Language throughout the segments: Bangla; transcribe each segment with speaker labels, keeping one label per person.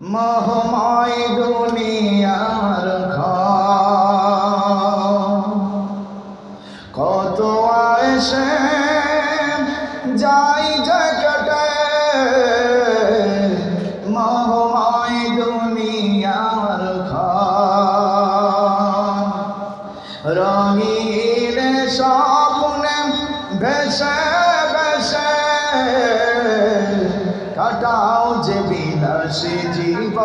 Speaker 1: মহময় দুনিয়ার কত আসে যাই জগটে মহময় দুনিয়ার রঙিন স্বপ্নে ভেসে ভেসে। কাটাও যে বিলাসী জীবন।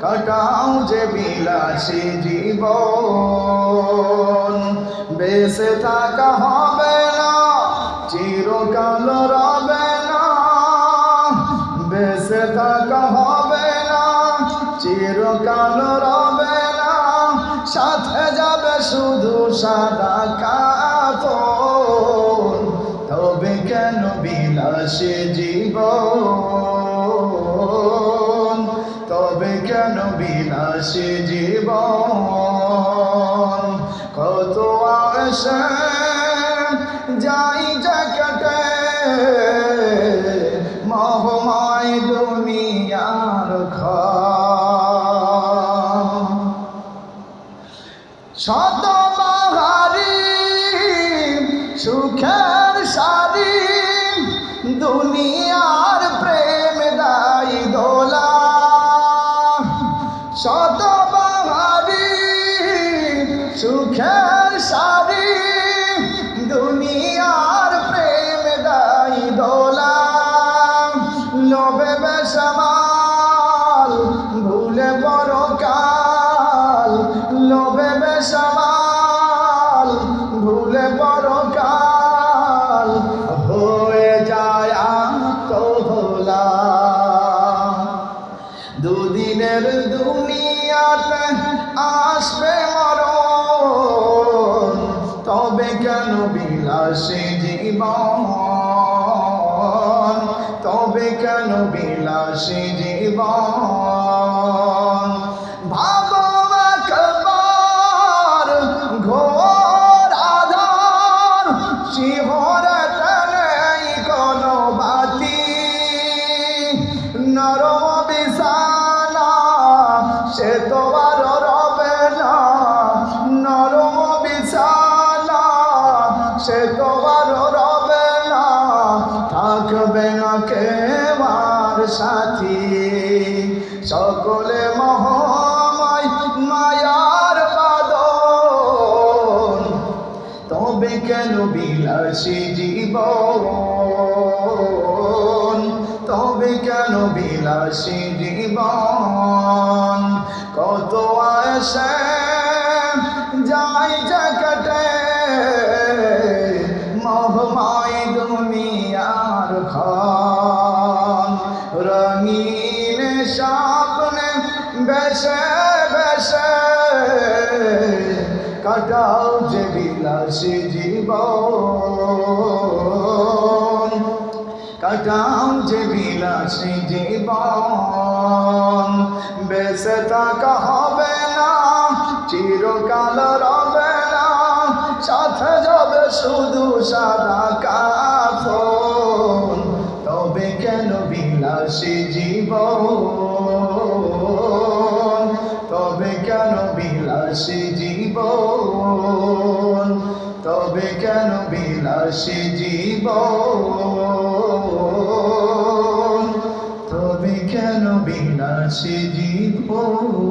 Speaker 1: কাটাও যে বিলাসী জীবন। বেঁচে থাকা হবে না, চিরকাল রবে না। বেঁচে থাকা হবে না, চিরকাল রবে না। সাথে যাবে শুধু সাদা কাপড় তবে কেন বিলাসী জীবন তবে কেন বিলাসী জীবন? কত আসে যাই জায়গাটে মহমায় দুনিয়ার শত বাহারি সুখের শত দুনিয়াতে আসবে মরণ। তবে কেন বিলাসে জীবন? তবে কেন বিলাসে জীবন? তো আর রবে নরম বিছানা, সে তো আর রবে না, থাকবে না কেবার সাথী। সকলে মহামায় মায়ার বাদন তবে কেন বিলাসী জীবন? তবে কেন বিলাসী জীবন। কত আসে, যাই জায়গাটে মহমায় দুনিয়ার খান রঙিন স্বপ্নে বেসে বেসে কাটাও যে বিলাসী জীবন। কাটাও যে বিলাসী জীবন। বেঁচে থাকা হবে না, চিরকাল রবে না। সাথে যাবে শুধু সাদা কাফন। তবে কেন বিলাসী জীবন? তবে কেন বিলাসী জীবন? তবে কেন বিলাসী জীব তবে কেন বিলাসী জীবন?